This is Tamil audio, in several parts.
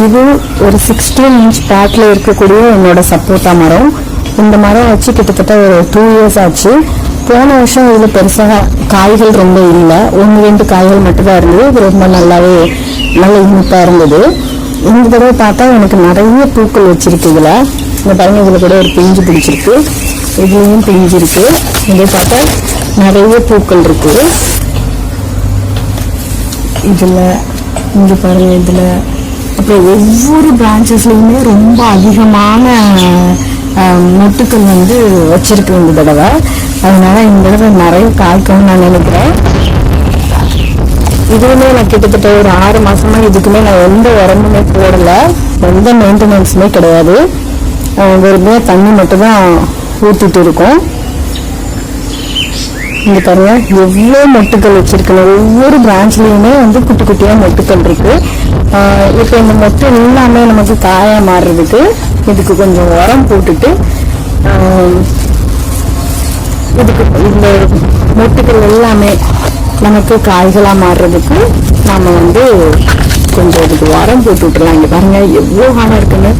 இது ஒரு சிக்ஸ்டீன் இன்ச் பேக்கில் இருக்கக்கூடிய என்னோட சப்போட்டா மரம். இந்த மரம் வச்சு கிட்டத்தட்ட ஒரு டூ இயர்ஸ் ஆச்சு. போன வருஷம் இதில் பெருசாக காய்கள் ரொம்ப இல்லை. ஒன்று ரெண்டு காய்கள் மட்டும்தான் இருந்தது. இது ரொம்ப நல்லாவே நல்ல இனிப்பாக இருந்தது. இந்த தடவை பார்த்தா எனக்கு நிறைய பூக்கள் வச்சிருக்கு இதில். இந்த பாருங்க இதில் கூட ஒரு பிஞ்சு பிடிச்சிருக்கு. இதுலேயும் பிஞ்சு இருக்கு. இதை பார்த்தா நிறைய பூக்கள் இருக்குது இதில் இங்கே பாருங்கள் இதில் அப்புறம் ஒவ்வொரு பிரான்ச்சஸ்லையுமே ரொம்ப அதிகமான மொட்டுக்கள் வந்து வச்சிருக்கு இந்த தடவை. அதனால இந்த தடவை நிறைய காய்க்கும்னு நான் நினைக்கிறேன். இதுவுமே நான் கிட்டத்தட்ட ஒரு ஆறு மாசமா இதுக்குமே நான் எந்த உரமுமே போடல. எந்த மெயின்டெனன்ஸுமே கிடையாது. அஹ், தண்ணி மட்டும் தான் ஊற்றிட்டு இருக்கோம். இங்க பாருங்க எவ்வளோ மொட்டுக்கள் வச்சிருக்கணும். ஒவ்வொரு பிரான்ச்லயுமே வந்து குட்டி குட்டியா மொட்டுக்கள் இருக்கு. இப்போ இந்த மொட்டு எல்லாமே நமக்கு காயா மாறுறதுக்கு இதுக்கு கொஞ்சம் உரம் போட்டுட்டு இதுக்கு இந்த மொட்டுக்கள் எல்லாமே நமக்கு காய்களா மாறுறதுக்கு நாம வந்து கொஞ்சம் இதுக்கு உரம் போட்டு விட்டுலாம் இங்க பாருங்க எவ்வளோ காலம் இருக்குன்னு.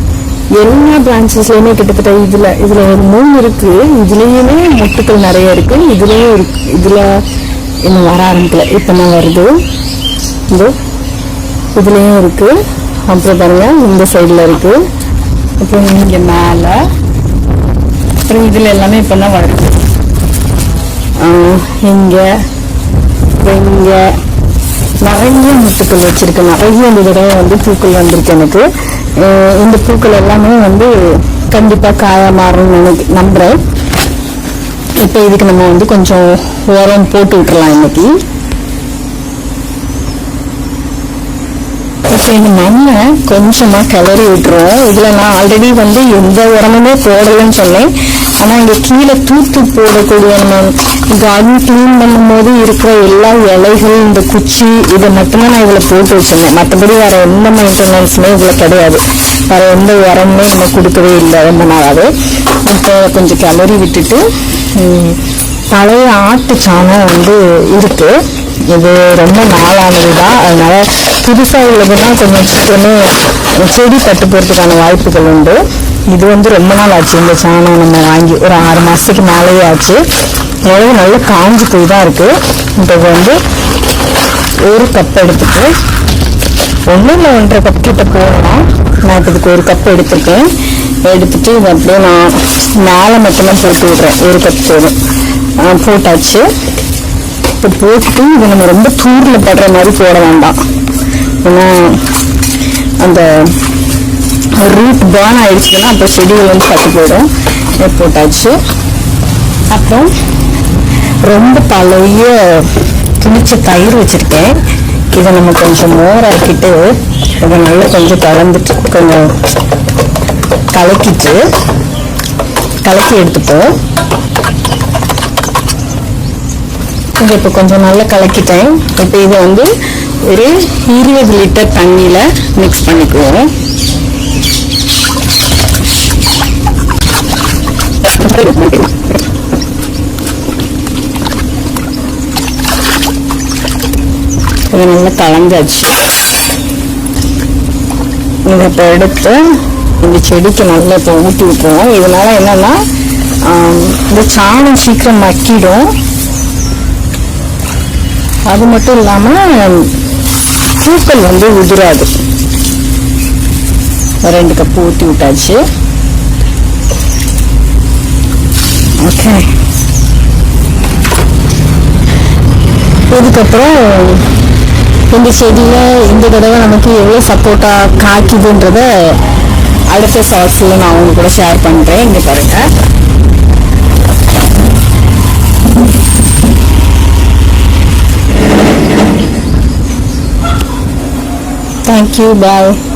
எல்லா பிரான்ச்சஸ்லையுமே கிட்டத்தட்ட இதில் இதில் ஒரு மூணு இருக்குது இதுலேயுமே மொட்டுக்கள் நிறைய இருக்குது இதுலேயும் இருக்கு இதில் இன்னும் வர ஆரம்பிக்கல. இப்பதான் வருது. இந்த இதுலேயும் இருக்குது அப்புறம் பாருங்கள் இந்த சைடில் இருக்குது அப்புறம் இங்கே மேலே. அப்புறம் இதில் எல்லாமே இப்போ தான் வருது. இங்கே இங்கே. நிறைய முட்டுக்கள் வச்சுருக்கு. நிறைய இந்த தடவை வந்து பூக்கள் வந்திருக்கு எனக்கு. இந்த பூக்கள் எல்லாமே வந்து கண்டிப்பா காயா மாறணும்னு நினைக்க நம்புறேன். இப்போ இதுக்கு நம்ம வந்து கொஞ்சம் உரம் போட்டு விட்டுறலாம் இன்னைக்கு. இப்போ இந்த மண்ணை கொஞ்சமா கிளறி விட்டுருவோம் இதுல நான் ஆல்ரெடி வந்து எந்த உரமுமே போடலைன்னு சொன்னேன். ஆனா இங்க கீழே தூத்து போடக்கூடிய நம்ம கார்டன் கிளீன் பண்ணும்போது இருக்கிற எல்லா இலைகள் இந்த குச்சி இதை மட்டும்தான் நான் இதுல போட்டு வச்சிருந்தேன். மற்றபடி வேற எந்த மெயின்டெனன்ஸுமே இதுல கிடையாது. வேற எந்த உரமுமே நம்ம கொடுக்கவே இல்லை ரொம்ப நாளாவே. இப்போ கொஞ்சம் கிளறி விட்டுட்டு பழைய ஆட்டு சாணம் வந்து இருக்கு. இது ரொம்ப நாளானது தான். அதனால புதுசாக உள்ளதுன்னா கொஞ்சம் சீக்கிரமே செடி பட்டு போகிறதுக்கான வாய்ப்புகள் உண்டு. இது வந்து ரொம்ப நாள் ஆச்சு இந்த சாணம் நம்ம வாங்கி ஒரு ஆறு மாதத்துக்கு மேலேயே ஆச்சு. உழவு நல்லா காஞ்சி போய் தான் இருக்குது இப்போ இது வந்து ஒரு கப் எடுத்துட்டு ஒன்று இல்லை ஒன்றரை கப் கிட்ட போடலாம். நான் இப்போ இதுக்கு ஒரு கப் எடுத்திருக்கேன். எடுத்துட்டு இது அப்படியே நான் மேலே மட்டும்தான் போட்டு விடுறேன். ஒரு கப் போதும். போட்டாச்சு. இப்போ போட்டு இதை நம்ம ரொம்ப தூரில் படுற மாதிரி போட வேண்டாம். ஏன்னா அந்த ரூட் பேர்ன் ஆயிடுச்சுன்னா அப்புறம் செடிகள் வந்து பட்டு போயிடும். போட்டாச்சு. அப்புறம் ரொம்ப பழைய துணிச்ச தயிர் வச்சுருக்கேன். இதை நம்ம கொஞ்சம் மோராக்கிட்டு இதை நல்லா கொஞ்சம் கலந்துட்டு கொஞ்சம் கலக்கிட்டு கலக்கி எடுத்துப்போம். இதை இப்போ கொஞ்சம் நல்லா கலக்கிட்டேன். இப்போ இதை வந்து ஒரு இருபது லிட்டர் தண்ணியில் மிக்ஸ் பண்ணிக்குவோம். இது நல்லா கலந்தாச்சு. இதை இப்போ எடுத்து இந்த செடிக்கு நல்லா இப்போ ஊற்றி விட்டுருவோம். இதனால என்னன்னா இந்த சாணம் சீக்கிரம் மக்கிடும். அது மட்டும் இல்லாமல் பூக்கள் வந்து உதிராது. ரெண்டு கப் ஊற்றி விட்டாச்சு. ஓகே இதுக்கப்புறம் இந்த செடியில் இந்த தடவை நமக்கு எவ்வளோ சப்போர்ட்டாக காய்க்குதுன்றத அடுத்த ஷார்ட்ஸில் நான் அவங்க கூட ஷேர் பண்ணுறேன் இங்கே பாருங்க தேங்க்யூ பாய்